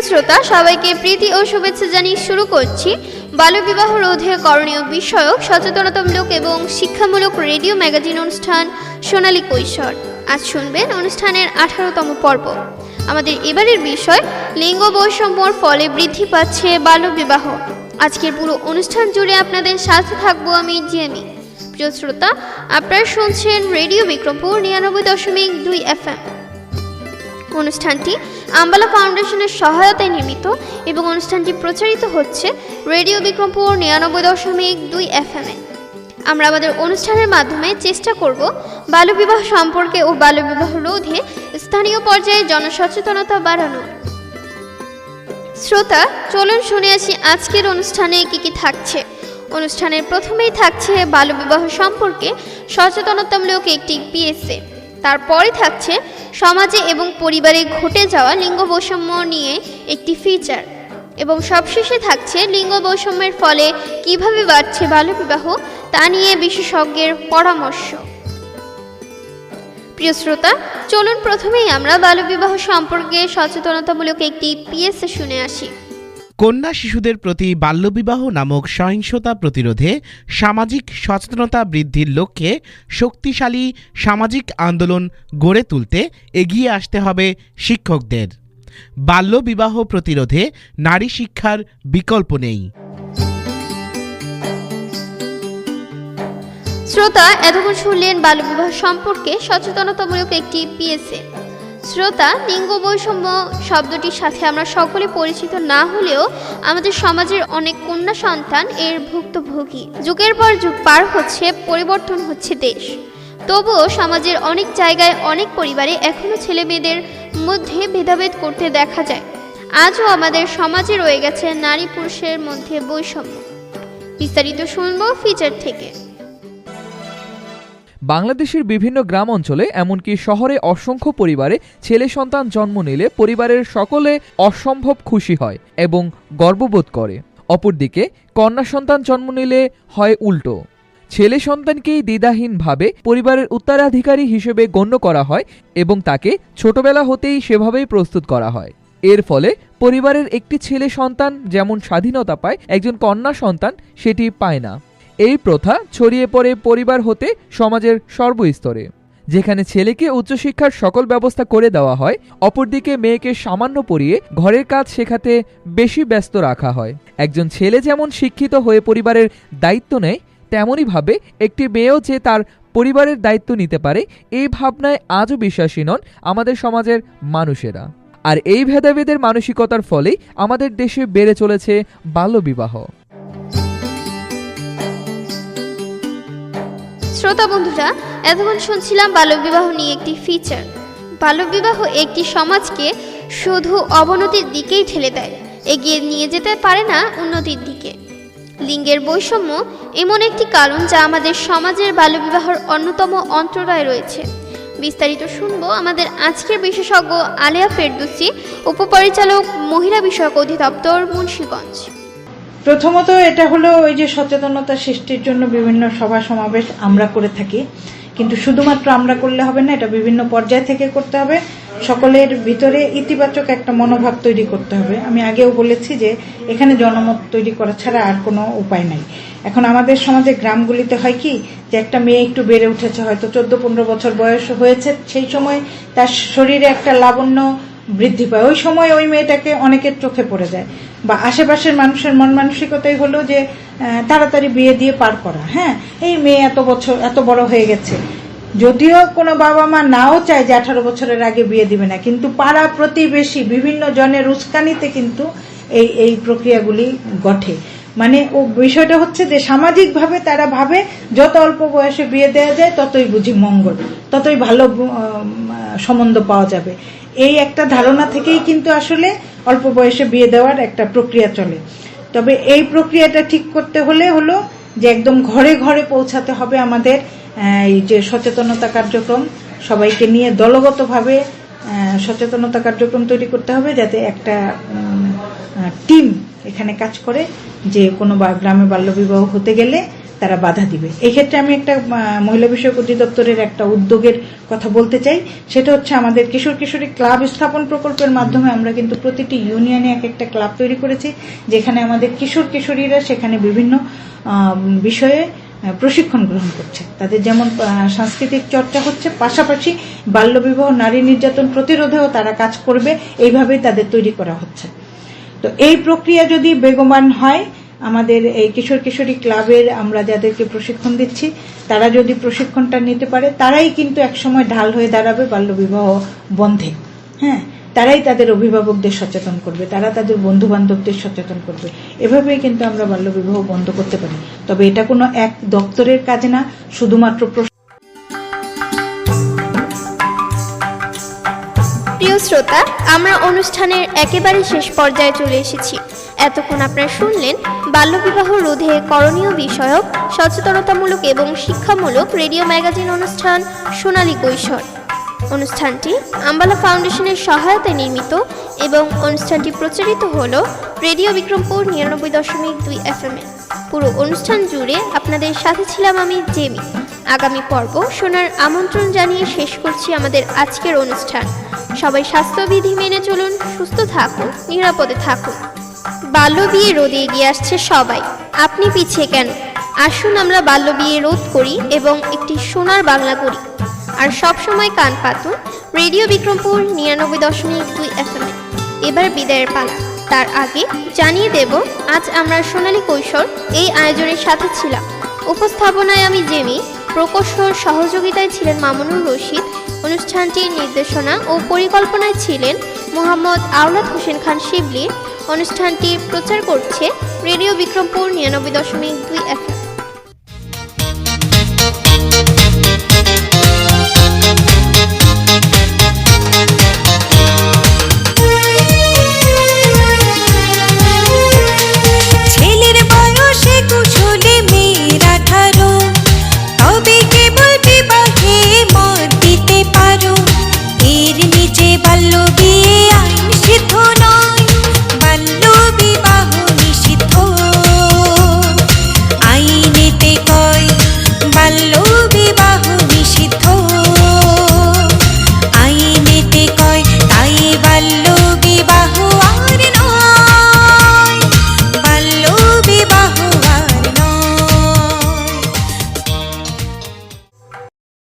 প্রিয় শ্রোতা, সবাইকে প্রীতি ও শুভেচ্ছা জানিয়ে শুরু করছি। বাল্যবিবাহ রোধে করণীয় বিষয়ক, সচেতনতামূলক এবং শিক্ষামূলক রেডিও ম্যাগাজিন অনুষ্ঠান সোনালী কৈশোর। আজ শুনবেন অনুষ্ঠানের আঠারোতম পর্ব। আমাদের এবারের বিষয়, লিঙ্গ বৈষম্যর ফলে বৃদ্ধি পাচ্ছে বাল্যবিবাহ। আজকের পুরো অনুষ্ঠান জুড়ে আপনাদের সাথে থাকব আমি জিএমি প্রিয় শ্রোতা, আপনারা শুনছেন রেডিও বিক্রমপুর নিরানব্বই দশমিক দুই এফএম। অনুষ্ঠানটি আম্বালা ফাউন্ডেশনের সহায়তায় নির্মিত এবং অনুষ্ঠানটি প্রচারিত হচ্ছে রেডিও বিক্রমপুর নিরানব্বই দশমিক দুই এফএমে আমরা আমাদের অনুষ্ঠানের মাধ্যমে চেষ্টা করব বাল্যবিবাহ সম্পর্কে ও বাল্যবিবাহ রোধে স্থানীয় পর্যায়ে জনসচেতনতা বাড়ানো শ্রোতা, চলুন শুনে আসি আজকের অনুষ্ঠানে কি কি থাকছে। অনুষ্ঠানের প্রথমেই থাকছে বাল্যবিবাহ সম্পর্কে সচেতনতামূলক একটি পিএসএ তারপরে থাকছে সমাজে এবং পরিবারে ঘটে যাওয়া লিঙ্গ বৈষম্য নিয়ে একটি ফিচার এবং সবশেষে থাকছে লিঙ্গ বৈষম্যের ফলে কীভাবে বাড়ছে বাল্যবিবাহ, তা নিয়ে বিশেষজ্ঞের পরামর্শ। প্রিয় শ্রোতা, চলুন প্রথমেই আমরা বাল্যবিবাহ সম্পর্কে সচেতনতামূলক একটি পিএসএ শুনে আসি। কন্যা শিশুদের প্রতি বাল্যবিবাহ নামক সহিংসতা প্রতিরোধে সামাজিক সচেতনতা বৃদ্ধির লক্ষ্যে শক্তিশালী সামাজিক আন্দোলন গড়ে তুলতে এগিয়ে আসতে হবে শিক্ষকদের। বাল্যবিবাহ প্রতিরোধে নারী শিক্ষার বিকল্প নেই। শ্রোতা, এতক্ষণ শুনলেন বাল্যবিবাহ সম্পর্কে সচেতনতামূলক একটি পিএসএ শ্রোতা লিঙ্গ বৈষম্য শব্দটির সাথে আমরা সকলে পরিচিত না হলেও আমাদের সমাজের অনেক কন্যা সন্তান এর ভুক্তভোগী। যুগের পর যুগ পার হচ্ছে, পরিবর্তন হচ্ছে দেশ। তবুও সমাজের অনেক জায়গায় অনেক পরিবারে এখনও ছেলে মেয়েদের মধ্যে ভেদাভেদ করতে দেখা যায়। আজও আমাদের সমাজে রয়ে গেছে নারী পুরুষের মধ্যে বৈষম্য। বিস্তারিত শুনব ফিচার থেকে। বাংলাদেশের বিভিন্ন গ্রাম অঞ্চলে, এমনকি শহরে অসংখ্য পরিবারে ছেলে সন্তান জন্ম নিলে পরিবারের সকলে অসম্ভব খুশি হয় এবং গর্ববোধ করে। অপরদিকে, কন্যা সন্তান জন্ম নিলে হয় উল্টো। ছেলে সন্তানকেই দ্বিধাহীনভাবে পরিবারের উত্তরাধিকারী হিসেবে গণ্য করা হয় এবং তাকে ছোটবেলা হতেই সেভাবেই প্রস্তুত করা হয়। এর ফলে পরিবারের একটি ছেলে সন্তান যেমন স্বাধীনতা পায়, একজন কন্যা সন্তান সেটি পায় না। এই প্রথা ছড়িয়ে পড়ে পরিবার হতে সমাজের সর্বস্তরে। যেখানে ছেলেকে উচ্চশিক্ষার সকল ব্যবস্থা করে দেওয়া হয়, অপরদিকে মেয়েকে সামান্য পড়িয়ে ঘরের কাজ শেখাতে বেশি ব্যস্ত রাখা হয়। একজন ছেলে যেমন শিক্ষিত হয়ে পরিবারের দায়িত্ব নেয়, তেমনইভাবে একটি মেয়েও যে তার পরিবারের দায়িত্ব নিতে পারে, এই ভাবনায় আজও বিশ্বাসী নন আমাদের সমাজের মানুষেরা। আর এই ভেদাভেদের মানসিকতার ফলেই আমাদের দেশে বেড়ে চলেছে বাল্যবিবাহ। শ্রোতা বন্ধুরা, এতক্ষণ শুনছিলাম বাল্যবিবাহ নিয়ে একটি ফিচার বাল্যবিবাহ একটি সমাজকে শুধু অবনতির দিকেই ঠেলে দেয়, এগিয়ে নিয়ে যেতে পারে না উন্নতির দিকে। লিঙ্গের বৈষম্য এমন একটি কারণ যা আমাদের সমাজের বাল্যবিবাহর অন্যতম অন্তরায় রয়েছে। বিস্তারিত শুনব আমাদের আজকের বিশেষজ্ঞ আলেয়া ফেরদুসি, উপপরিচালক মহিলা বিষয়ক অধিদপ্তর মুন্সীগঞ্জ। প্রথমত এটা হলো ওই যে সচেতনতা সৃষ্টির জন্য বিভিন্ন সভা সমাবেশ আমরা করে থাকি। কিন্তু শুধুমাত্র আমরা করলে হবে না, এটা বিভিন্ন পর্যায় থেকে করতে হবে। সকলের ভিতরে ইতিবাচক একটা মনোভাব তৈরি করতে হবে। আমি আগেও বলেছি যে এখানে জনমত তৈরি করা ছাড়া আর কোনো উপায় নাই। এখন আমাদের সমাজে গ্রামগুলিতে হয় কি যে একটা মেয়ে একটু বেড়ে উঠেছে, হয়তো চোদ্দ পনেরো বছর বয়স হয়েছে, সেই সময় তার শরীরে একটা লাবণ্য বৃদ্ধি পায়। ওই সময় ওই মেয়েটাকে অনেকের চোখে পড়ে যায়। বা আশেপাশের মানুষের মন মানসিকতাই হলো যে তাড়াতাড়ি বিয়ে দিয়ে পার করা। হ্যাঁ এই মেয়ে এত বছর, এত বড় হয়ে গেছে। যদিও কোনো বাবা মা নাও চায় যে আঠারো বছরের আগে বিয়ে দিবে না, কিন্তু পাড়া প্রতিবেশী বিভিন্ন জনের উস্কানিতে কিন্তু এই এই প্রক্রিয়াগুলি ঘটে। মানে ও বিষয়টা হচ্ছে যে, সামাজিকভাবে তারা ভাবে, যত অল্প বয়সে বিয়ে দেওয়া যায়, ততই বুঝি মঙ্গল, ততই ভালো সম্বন্ধ পাওয়া যাবে। এই একটা ধারণা থেকেই কিন্তু আসলে অল্প বয়সে বিয়ে দেওয়ার একটা প্রক্রিয়া চলে। তবে এই প্রক্রিয়াটা ঠিক করতে হলে হলো যে একদম ঘরে ঘরে পৌঁছাতে হবে আমাদের এই যে সচেতনতা কার্যক্রম। সবাইকে নিয়ে দলগতভাবে সচেতনতা কার্যক্রম তৈরি করতে হবে যাতে একটা টিম এখানে কাজ করে। যে কোনো গ্রামে বাল্যবিবাহ হতে গেলে তারা বাধা দিবে। এই ক্ষেত্রে আমি একটা মহিলা বিষয়ক অধিদপ্তরের একটা উদ্যোগের কথা বলতে চাই। সেটা হচ্ছে আমাদের কিশোর কিশোরী ক্লাব স্থাপন প্রকল্পের মাধ্যমে আমরা কিন্তু প্রতিটি ইউনিয়নে এক একটা ক্লাব তৈরি করেছি, যেখানে আমাদের কিশোর কিশোরীরা সেখানে বিভিন্ন বিষয়ে প্রশিক্ষণ গ্রহণ করছে। তাদের যেমন সাংস্কৃতিক চর্চা হচ্ছে, পাশাপাশি বাল্যবিবাহ, নারী নির্যাতন প্রতিরোধেও তারা কাজ করবে। এইভাবেই তাদের তৈরি করা হচ্ছে। তো এই প্রক্রিয়া যদি বেগমান হয় আমাদের এই কিশোর কিশোরী ক্লাবের আমরা যাদেরকে প্রশিক্ষণ দিচ্ছি, তারা যদি প্রশিক্ষণটা নিতে পারে, তারাই কিন্তু একসময় ঢাল হয়ে দাঁড়াবে বাল্যবিবাহ বন্ধে। হ্যাঁ তারাই তাদের অভিভাবকদের সচেতন করবে, তারা তাদের বন্ধু বান্ধবদের সচেতন করবে। এভাবেই কিন্তু আমরা বাল্যবিবাহ বন্ধ করতে পারি। তবে এটা কোনো এক দপ্তরের কাজ না, শুধুমাত্র প্রিয় শ্রোতা, আমরা অনুষ্ঠানের একেবারে শেষ পর্যায়ে চলে এসেছি। এতক্ষণ আপনারা শুনলেন বাল্যবিবাহ রোধে করণীয় বিষয়ক, সচেতনতামূলক এবং শিক্ষামূলক রেডিও ম্যাগাজিন অনুষ্ঠান সোনালী কৈশোর। অনুষ্ঠানটি আম্বালা ফাউন্ডেশনের সহায়তায় নির্মিত এবং অনুষ্ঠানটি প্রচারিত হল রেডিও বিক্রমপুর নিরানব্বই দশমিক দুই এফ এম পুরো অনুষ্ঠান জুড়ে আপনাদের সাথে ছিলাম আমি জেমি। আগামী পর্ব শোনার আমন্ত্রণ জানিয়ে শেষ করছি আমাদের আজকের অনুষ্ঠান। সবাই স্বাস্থ্যবিধি মেনে চলুন, সুস্থ থাকুন, নিরাপদে থাকুন। বাল্য বিয়ে রোধে এগিয়ে আসছে সবাই। আপনি পিছিয়ে কেন? আসুন আমরা বাল্য বিয়ে রোধ করি এবং একটি সোনার বাংলা করি আর সব সময় কান পাতুন, রেডিও বিক্রমপুর নিরানব্বই দশমিক দুই এফএম এবার বিদায়ের পালা। তার আগে জানিয়ে দেব, আজ আমরা সোনালী কৈশোর এই আয়োজনের সাথে ছিলাম। উপস্থাপনায় আমি জেমি প্রকৌশল সহযোগিতায় ছিলেন মামুনুর রশিদ, অনুষ্ঠানটির নির্দেশনা ও পরিকল্পনায় ছিলেন মোহাম্মদ আওলাদ হোসেন খান শিবলি। অনুষ্ঠানটি প্রচার করছে রেডিও বিক্রমপুর নিরানব্বই দশমিক দুই এফএম